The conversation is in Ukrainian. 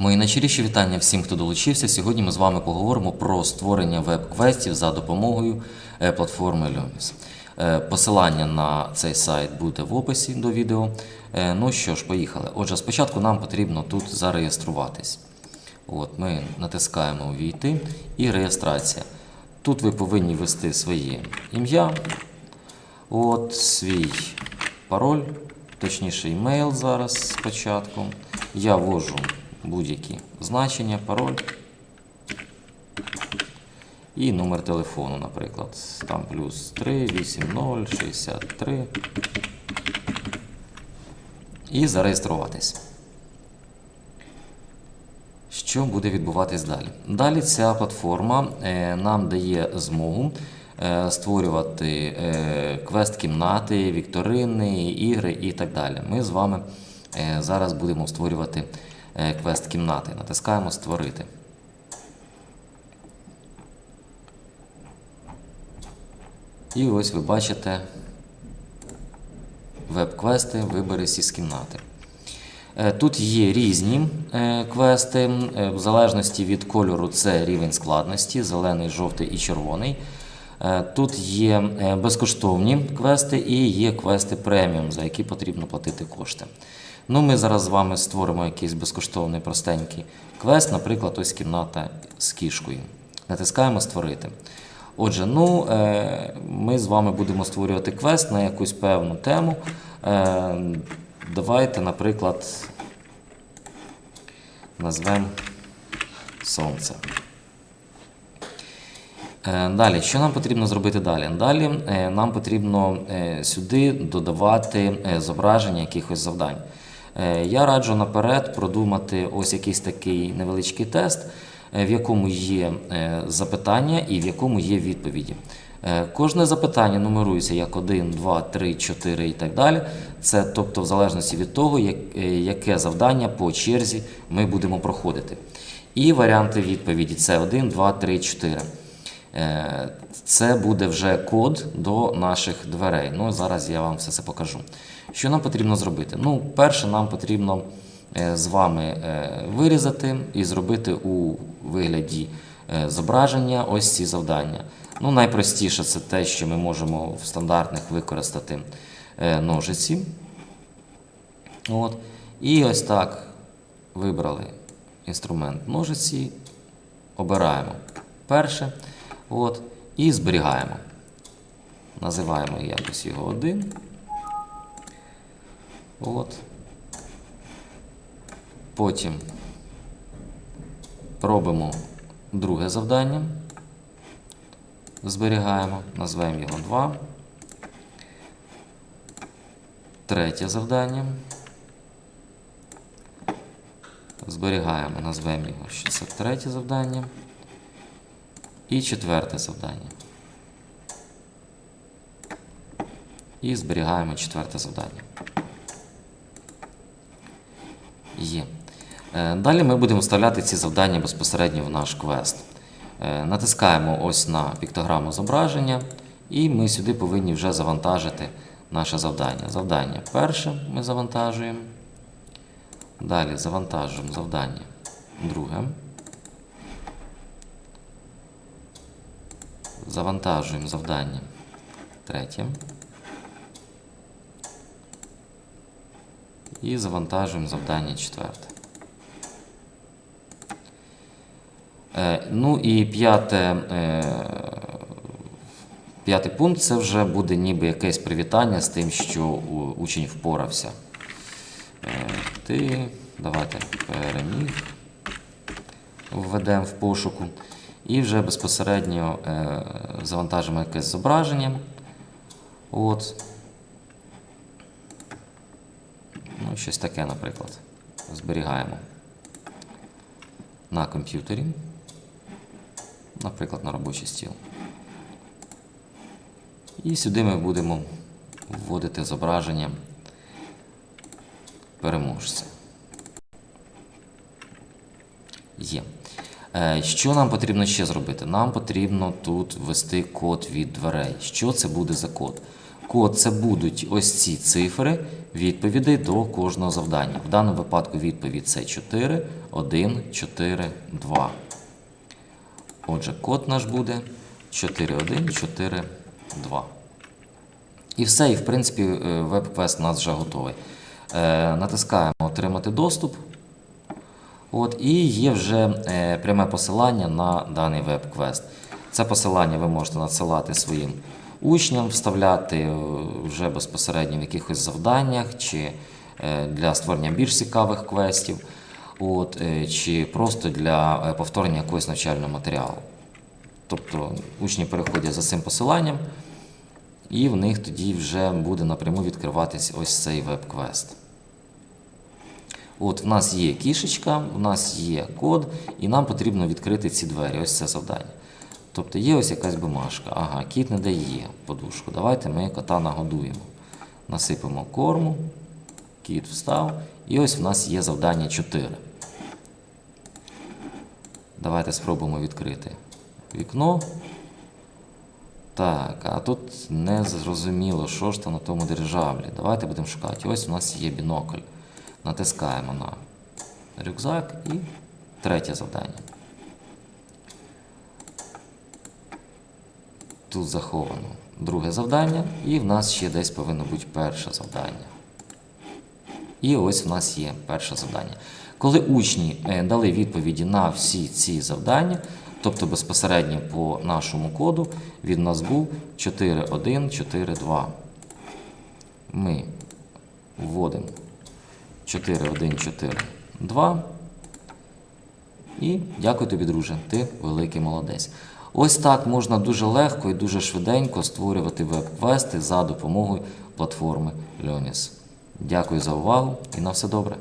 Мої найщиріші вітання всім, хто долучився. Сьогодні ми з вами поговоримо про створення веб-квестів за допомогою е, платформи Loomis. Е, Посилання на цей сайт буде в описі до відео. Е, Ну що ж, поїхали. Отже, спочатку нам потрібно тут зареєструватись. От, ми натискаємо Увійти і реєстрація. Тут ви повинні ввести своє ім'я, От свій пароль, точніше імейл зараз спочатку. Я ввожу будь-які значення, пароль і номер телефону, наприклад. Там плюс 3, 80, 63. І зареєструватись. Що буде відбуватись далі? Далі ця платформа е, нам дає змогу е, створювати е, квест-кімнати, вікторини, ігри і так далі. Ми з вами зараз будемо створювати е, квест-кімнати. Натискаємо Створити. І ось ви бачите веб-квести Вибери з кімнати. Е, Тут є різні е, квести, в залежності від кольору це рівень складності, зелений, жовтий і червоний. Тут є безкоштовні квести і є квести преміум, за які потрібно платити кошти. Ну, Ми зараз з вами створимо якийсь безкоштовний простенький квест, наприклад, ось кімната з кішкою. Натискаємо Створити. Отже, ну, е, ми з вами будемо створювати квест на якусь певну тему. Е, Давайте, наприклад, назвемо Сонце. Е, Далі, що нам потрібно зробити далі? Далі нам потрібно сюди додавати зображення якихось завдань. Е, Я раджу наперед продумати ось якийсь такий невеличкий тест, е, в якому є е, запитання і в якому є відповіді. Кожне запитання нумерується як 1, 2, 3, 4 і так далі. Це тобто в залежності від того, яке завдання по черзі ми будемо проходити. І варіанти відповіді це 1, 2, 3, 4. Е, Це буде вже код до наших дверей. Ну, зараз я вам все це покажу. Що нам потрібно зробити? Ну, перше, нам потрібно е, з вами е, вирізати і зробити у вигляді зображення ось ці завдання. Ну, найпростіше це те, що ми можемо в стандартних використати ножиці. От. І ось так вибрали інструмент ножиці, обираємо перше от, і зберігаємо. Називаємо якось його один. От. Потім робимо друге завдання. Зберігаємо, назвемо його 2. Третє завдання. Зберігаємо, назвемо його, що це третє завдання. І четверте завдання. І зберігаємо четверте завдання. Є. Е, Далі ми будемо вставляти ці завдання безпосередньо в наш квест. Е, Натискаємо ось на піктограму зображення, і ми сюди повинні вже завантажити наше завдання. Завдання перше ми завантажуємо. Далі завантажуємо завдання друге. Завантажуємо завдання третє. І завантажуємо завдання четверте. Е, ну і п'яте, е, п'ятий пункт це вже буде ніби якесь привітання з тим, що учень впорався. Е, ти, давайте переміг. Введемо в пошуку. І вже безпосередньо е, завантажимо якесь зображення. От. Ну, щось таке, наприклад. Зберігаємо на комп'ютері. Наприклад, на робочий стіл. І сюди ми будемо вводити зображення переможця. Є. Е, Що нам потрібно ще зробити? Нам потрібно тут ввести код від дверей. Що це буде за код? Код це будуть ось ці цифри відповідей до кожного завдання. В даному випадку відповідь це 4, 1, 4, 2. Отже, код наш буде 4, 1, 4, 2. І все, і в принципі е, веб-квест у нас вже готовий. Е, натискаємо Отримати доступ. От, і є вже е, пряме посилання на даний веб-квест. Це посилання ви можете надсилати своїм учням, вставляти е, вже безпосередньо в якихось завданнях чи е, для створення більш цікавих квестів, от, чи просто для повторення якогось навчального матеріалу. Тобто учні переходять за цим посиланням, і в них тоді вже буде напряму відкриватись ось цей веб-квест. От в нас є кішечка, в нас є код, і нам потрібно відкрити ці двері. Ось це завдання. Тобто є ось якась бумажка. Ага, кіт не дає подушку. Давайте ми кота нагодуємо. Насипемо корму, кіт встав, і ось в нас є завдання 4. Давайте спробуємо відкрити вікно. Так, а тут не зрозуміло, що ж там на тому дирижаблі. Давайте будемо шукати. Ось у нас є бінокль. Натискаємо на рюкзак і третє завдання. Тут заховано друге завдання, і в нас ще десь повинно бути перше завдання. І ось в нас є перше завдання. Коли учні е, дали відповіді на всі ці завдання, тобто безпосередньо по нашому коду, він у нас був 4.1.4.2. Ми вводимо 4.1.4.2. І дякую тобі, друже, ти великий молодець. Ось так можна дуже легко і дуже швиденько створювати веб-квести за допомогою платформи Leonis. Дякую за увагу і на все добре.